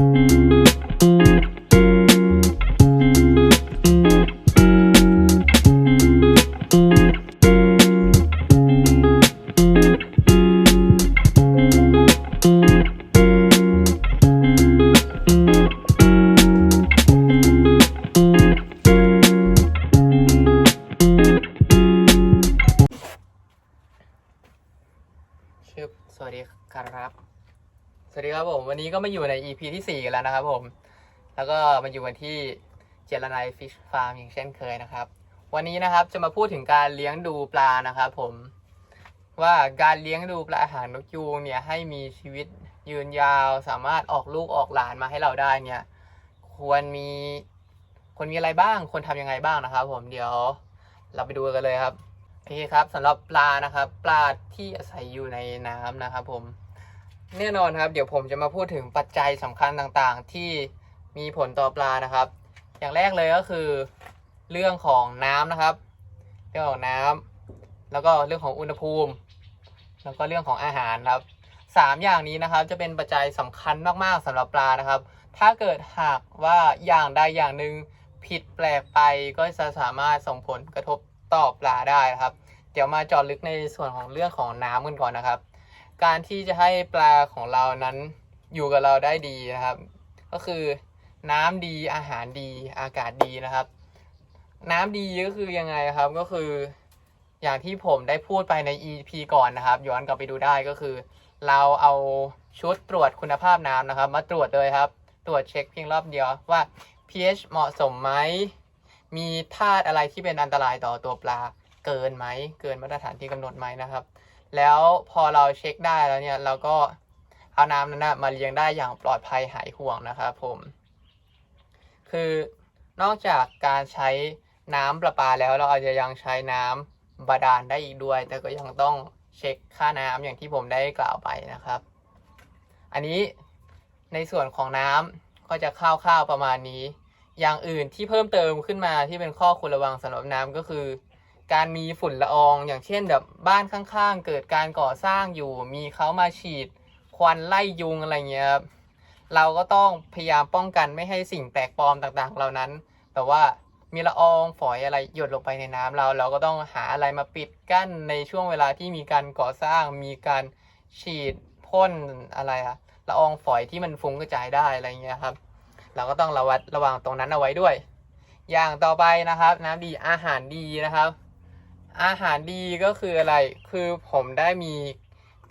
ชึ สวัสดีครับผมวันนี้ก็มาอยู่ใน EP ที่ 4 กันแล้วนะครับผม แล้วก็มาอยู่กันที่เจรนายฟิชฟาร์มอย่างเช่นเคยนะครับ วันนี้นะครับจะมาพูดถึงการเลี้ยงดูปลานะครับผมว่าการเลี้ยงดูปลาอาหางนกยูงเนี่ยให้มีชีวิตยืนยาวสามารถออกลูกออกหลานมาให้เราได้เนี่ย ควรมีควรมีอะไรบ้างควรทำยังไงบ้างนะครับ ผมเดี๋ยวเราไปดูกันเลยครับโอเคครับสำหรับปลานะครับ ปลาที่อาศัยอยู่ในน้ำนะครับ ผม แน่นอนครับ เดี๋ยวผมจะมาพูดถึงปัจจัยสำคัญต่างๆ ที่มีผลต่อปลานะครับ อย่างแรกเลยก็คือ เรื่องของน้ำนะครับ เรื่องของน้ำแล้วก็เรื่องของอุณหภูมิ แล้วก็เรื่องของอาหารครับสามอย่างนี้นะครับ จะเป็นปัจจัยสำคัญมากๆสำหรับปลานะครับ ถ้าเกิดหากว่าอย่างใดอย่างหนึ่งผิดแปลกไปก็จะสามารถส่งผลกระทบต่อปลาได้นะครับ เดี๋ยวมาจาะลึกในส่วนของเรื่องของน้ำกันก่อนนะครับ การที่จะให้ปลาของเรานั้นอยู่กับเราได้ดีนะครับ ก็คือน้ำดีอาหารดีอากาศดีนะครับ น้ำดีก็คือยังไงครับก็คืออย่างที่ผมได้พูดไปใน EP ก่อนนะครับ ย้อนกลับไปดูได้ก็คือ เราเอาชุดตรวจคุณภาพน้ำนะครับ มาตรวจเลยครับ ตรวจเช็คเพียงรอบเดียวว่า pH เหมาะสมไหมมีธาตุอะไรที่เป็นอันตรายต่อตัวปลาเกินไหม เกินมาตรฐานที่กำหนดไหมนะครับ แล้วพอเราเช็คได้แล้วเนี่ยเราก็เอาน้ำนั้นนะมาเลี้ยงได้อย่างปลอดภัยหายห่วงนะครับผม คือนอกจากการใช้น้ำประปาแล้วเราอาจจะยังใช้น้ำบาดาลได้อีกด้วย แต่ก็ยังต้องเช็คค่าน้ำอย่างที่ผมได้กล่าวไปนะครับ อันนี้ในส่วนของน้ำก็จะคร่าวๆประมาณนี้ อย่างอื่นที่เพิ่มเติมขึ้นมาที่เป็นข้อควรระวังสำหรับน้ำก็คือ การมีฝุ่นละออง อย่างเช่นแบบบ้านข้างๆ เกิดการก่อสร้างอยู่ มีเขามาฉีด ควันไล่ยุงอะไรเงี้ยครับเราก็ต้องพยายามป้องกันไม่ให้สิ่งแปลกปลอมต่างๆ เหล่านั้น แต่ว่ามีละอองฝอยอะไรหยดลงไปในน้ำเรา เราก็ต้องหาอะไรมาปิดกั้นในช่วงเวลาที่มีการก่อสร้าง มีการฉีดพ่นอะไรอะละอองฝอยที่มันฟุ้งกระจายได้อะไรเงี้ยครับ เราก็ต้องระวัดระวังตรงนั้นเอาไว้ด้วย อย่างต่อไปนะครับ น้ำดีอาหารดีนะครับ อาหารดีก็คืออะไร คือผมได้มี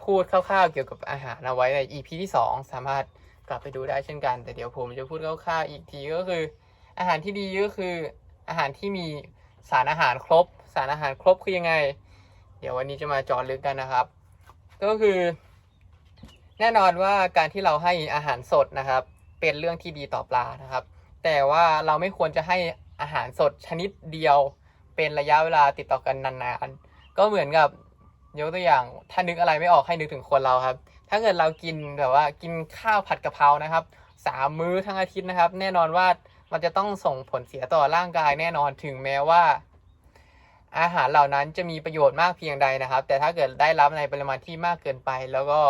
พูดคร่าวๆ เกี่ยวกับอาหารเอาไว้ใน EP ที่ 2 สามารถกลับไปดูได้เช่นกัน แต่เดี๋ยวผมจะพูดคร่าวๆอีกทีก็คือ อาหารที่ดีก็คืออาหารที่มีสารอาหารครบ สารอาหารครบคือยังไง เดี๋ยววันนี้จะมาจอลึกกันนะครับ ก็คือ แน่นอนว่าการที่เราให้อาหารสดนะครับ เป็นเรื่องที่ดีต่อปลานะครับ แต่ว่าเราไม่ควรจะให้อาหารสดชนิดเดียว เป็นระยะเวลาติดต่อกันนานๆก็เหมือนกับยกตัวอย่างถ้านึกอะไรไม่ออกให้นึกถึงคนเราครับ ถ้าเกิดเรากินแบบว่ากินข้าวผัดกะเพรานะครับสามมื้อทั้งอาทิตย์นะครับ แน่นอนว่ามันจะต้องส่งผลเสียต่อร่างกายแน่นอนถึงแม้ว่า อาหารเหล่านั้นจะมีประโยชน์มากเพียงใดนะครับ แต่ถ้าเกิดได้รับในปริมาณที่มากเกินไป แล้วก็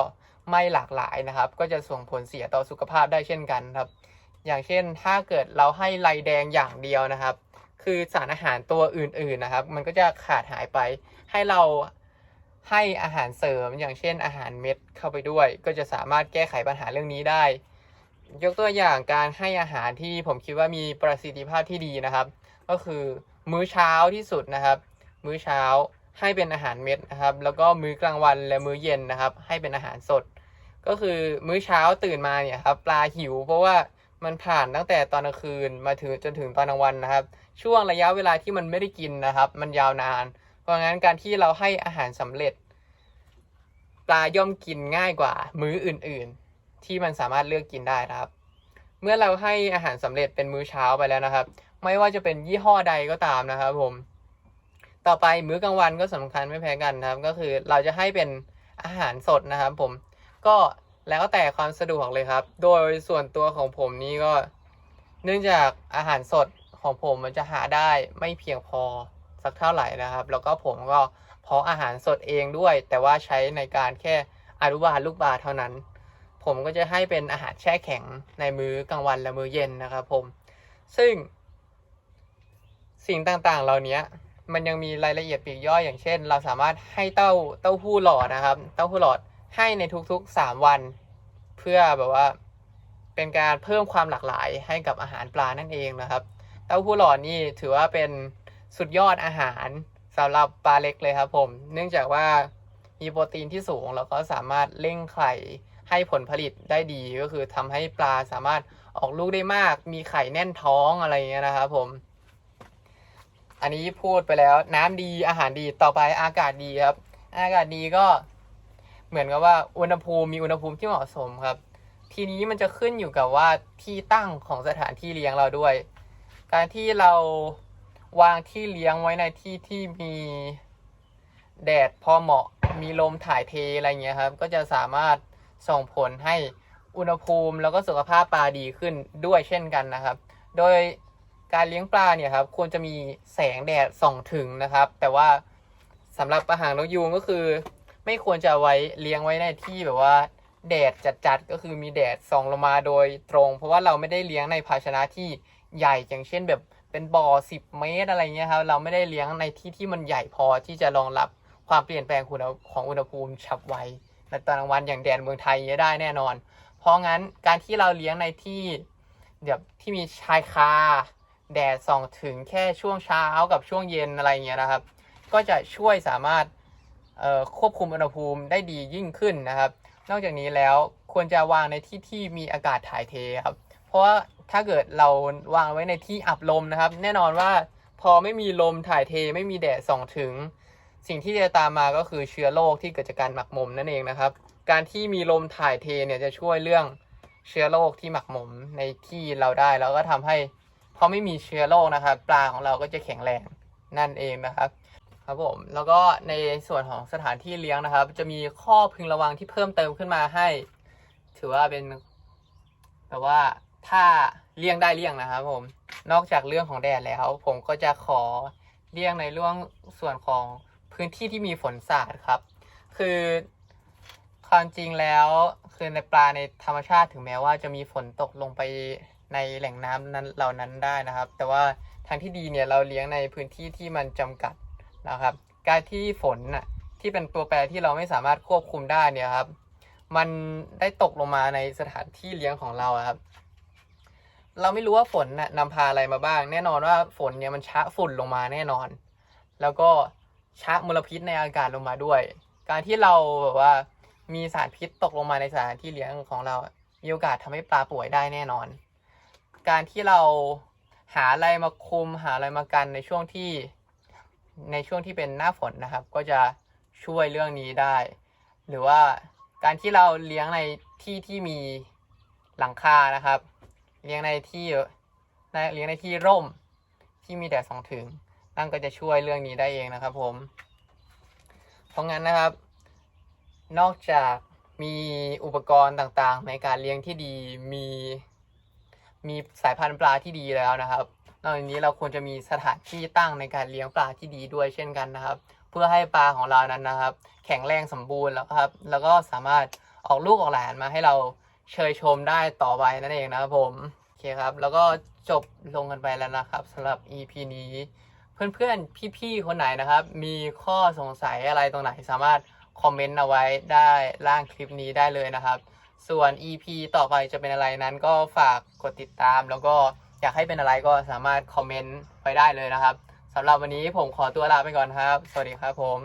ไม่หลากหลายนะครับ ก็จะส่งผลเสียต่อสุขภาพได้เช่นกันครับ อย่างเช่นถ้าเกิดเราให้ไลแดงอย่างเดียวนะครับ คือสารอาหารตัวอื่นๆนะครับ มันก็จะขาดหายไปให้เราให้อาหารเสริมอย่างเช่นอาหารเม็ดเข้าไปด้วย ก็จะสามารถแก้ไขปัญหาเรื่องนี้ได้ ยกตัวอย่างการให้อาหารที่ผมคิดว่ามีประสิทธิภาพที่ดีนะครับ ก็คือมื้อเช้าที่สุดนะครับ มื้อเช้าให้เป็นอาหารเม็ดนะครับ แล้วก็มื้อกลางวันและมื้อเย็นนะครับ ให้เป็นอาหารสด ก็คือมื้อเช้าตื่นมาเนี่ยครับปลาหิว เพราะว่ามันผ่านตั้งแต่ตอนกลางคืนมาถึงจนถึงตอนกลางวันนะครับ ช่วงระยะเวลาที่มันไม่ได้กินนะครับ มันยาวนาน เพราะงั้นการที่เราให้อาหารสำเร็จ ปลาย่อมกินง่ายกว่า มื้ออื่น ๆ ที่มันสามารถเลือกกินได้นะครับ เมื่อเราให้อาหารสำเร็จเป็นมื้อเช้าไปแล้วนะครับ ไม่ว่าจะเป็นยี่ห้อใดก็ตามนะครับ ผม ต่อไปมื้อกลางวันก็สำคัญไม่แพ้กันนะครับ ก็คือเราจะให้เป็นอาหารสดนะครับ ผมก็แล้วแต่ความสะดวกเลยครับ โดยส่วนตัวของผมนี้ก็ เนื่องจากอาหารสด ของผมมันจะหาได้ไม่เพียงพอสักเท่าไหร่นะครับ แล้วก็ผมก็เพาะอาหารสดเองด้วย แต่ว่าใช้ในการแค่อนุบาลลูกบาเท่านั้น ผมก็จะให้เป็นอาหารแช่แข็งในมื้อกลางวันและมื้อเย็นนะครับผม ซึ่ง สิ่งต่างๆ เหล่านี้มันยังมีรายละเอียดปีกย่อยอย่างเช่น เราสามารถให้เต้าเต้าหู้หลอดนะครับ เต้าหู้หลอดให้ในทุกๆ 3 วัน เพื่อแบบว่าเป็นการเพิ่มความหลากหลายให้กับอาหารปลานั่นเองนะครับ เต้าหู้หลอดนี่ถือว่าเป็นสุดยอดอาหารสำหรับปลาเล็กเลยครับผม เนื่องจากว่ามีโปรตีนที่สูงแล้วก็สามารถเร่งไข่ให้ผลผลิตได้ดีก็คือทำให้ปลาสามารถออกลูกได้มาก มีไข่แน่นท้องอะไรอย่างเงี้ยนะครับผม อันนี้พูดไปแล้วน้ำดีอาหารดีต่อไปอากาศดีครับ อากาศดีก็เหมือนกับว่าอุณหภูมิมีอุณหภูมิที่เหมาะสมครับ ทีนี้มันจะขึ้นอยู่กับว่าที่ตั้งของสถานที่เลี้ยงเราด้วย การที่เราวางที่เลี้ยงไว้ในที่ที่มีแดดพอเหมาะมีลมถ่ายเทอะไรเงี้ยครับ ก็จะสามารถส่งผลให้อุณหภูมิแล้วก็สุขภาพปลาดีขึ้นด้วยเช่นกันนะครับ โดยการเลี้ยงปลาเนี่ยครับควรจะมีแสงแดดส่องถึงนะครับ แต่ว่าสำหรับปลาหางนกยูงก็คือ ไม่ควรจะไว้เลี้ยงไว้ในที่แบบว่า แดดจัดๆก็คือมีแดดส่องลงมาโดยตรง เพราะว่าเราไม่ได้เลี้ยงในภาชนะที่ใหญ่อย่างเช่นแบบเป็นบ่อ 10 เมตรอะไรเงี้ยครับเราไม่ได้เลี้ยงในที่ที่มันใหญ่พอที่จะรองรับความเปลี่ยนแปลงของอุณหภูมิฉับไวในตอนกลางวันอย่างแดดเมืองไทยได้แน่นอน เพราะงั้นการที่เราเลี้ยงในที่แบบที่มีชายคาแดดส่องถึงแค่ช่วงเช้ากับช่วงเย็นอะไรเงี้ยนะครับ ก็จะช่วยสามารถควบคุมอุณหภูมิได้ดียิ่งขึ้นนะครับ นอกจากนี้แล้วควรจะวางในที่ที่มีอากาศถ่ายเทครับ เพราะว่าถ้าเกิดเราวางไว้ในที่อับลมนะครับ แน่นอนว่าพอไม่มีลมถ่ายเทไม่มีแดดส่องถึง สิ่งที่จะตามมาก็คือเชื้อโรคที่เกิดจากการหมักหมมนั่นเองนะครับ การที่มีลมถ่ายเทเนี่ยจะช่วยเรื่องเชื้อโรคที่หมักหมมในที่เราได้แล้วก็ทำให้พอไม่มีเชื้อโรคนะครับ ปลาของเราก็จะแข็งแรงนั่นเองนะครับ ครับผมแล้วก็ในส่วนของสถานที่เลี้ยงนะครับ จะมีข้อพึงระวังที่เพิ่มเติมขึ้นมาให้ ถือว่าเป็นแบบว่าถ้าเลี่ยงได้เลี่ยงนะครับ ผมนอกจากเรื่องของแดดแล้ว ผมก็จะขอเลี่ยงในเรื่องส่วนของพื้นที่ที่มีฝนสาดครับ คือความจริงแล้วคือในปลาในธรรมชาติถึงแม้ว่าจะมีฝนตกลงไปในแหล่งน้ำนั้นเหล่านั้นได้นะครับ แต่ว่าทางที่ดีเนี่ยเราเลี้ยงในพื้นที่ที่มันจำกัด นะครับ การที่ฝนน่ะที่เป็นตัวแปรที่เราไม่สามารถควบคุมได้เนี่ยครับ มันได้ตกลงมาในสถานที่เลี้ยงของเราครับ เราไม่รู้ว่าฝนน่ะนำพาอะไรมาบ้าง แน่นอนว่าฝนเนี่ยมันชะฝุ่นลงมาแน่นอน แล้วก็ชะมลพิษในอากาศลงมาด้วย การที่เราแบบว่ามีสารพิษตกลงมาในสถานที่เลี้ยงของเรา มีโอกาสทำให้ปลาป่วยได้แน่นอน การที่เราหาอะไรมาคุมหาอะไรมากันในช่วงที่ ในช่วงที่เป็นหน้าฝนนะครับ ก็จะช่วยเรื่องนี้ได้ หรือว่าการที่เราเลี้ยงในที่ที่มีหลังคานะครับ เลี้ยงในที่ในเลี้ยงในที่ร่มที่มีแดดส่องถึง นั่นก็จะช่วยเรื่องนี้ได้เองนะครับ ผม เพราะงั้นนะครับ นอกจากมีอุปกรณ์ต่างๆ ในการเลี้ยงที่ดีมีมีสายพันธุ์ปลาที่ดีแล้วนะครับ นอกจากนี้เราควรจะมีสถานที่ตั้งในการเลี้ยงปลาที่ดีด้วยเช่นกันนะครับ เพื่อให้ปลาของเรานั้นนะครับ แข็งแรงสมบูรณ์แล้วครับ แล้วก็สามารถออกลูกออกหลานมาให้เราเชยชมได้ต่อไปนั่นเองนะครับผมโอเคครับ แล้วก็จบลงกันไปแล้วนะครับสำหรับ EP นี้ เพื่อนๆพี่ๆคนไหนนะครับ มีข้อสงสัยอะไรตรงไหนสามารถคอมเมนต์เอาไว้ได้ล่างคลิปนี้ได้เลยนะครับ ส่วน EP ต่อไปจะเป็นอะไรนั้นก็ฝากกดติดตามแล้วก็ อยากให้เป็นอะไรก็สามารถคอมเมนต์ไปได้เลยนะครับสำหรับวันนี้ผมขอตัวลาไปก่อนครับ สวัสดีครับผม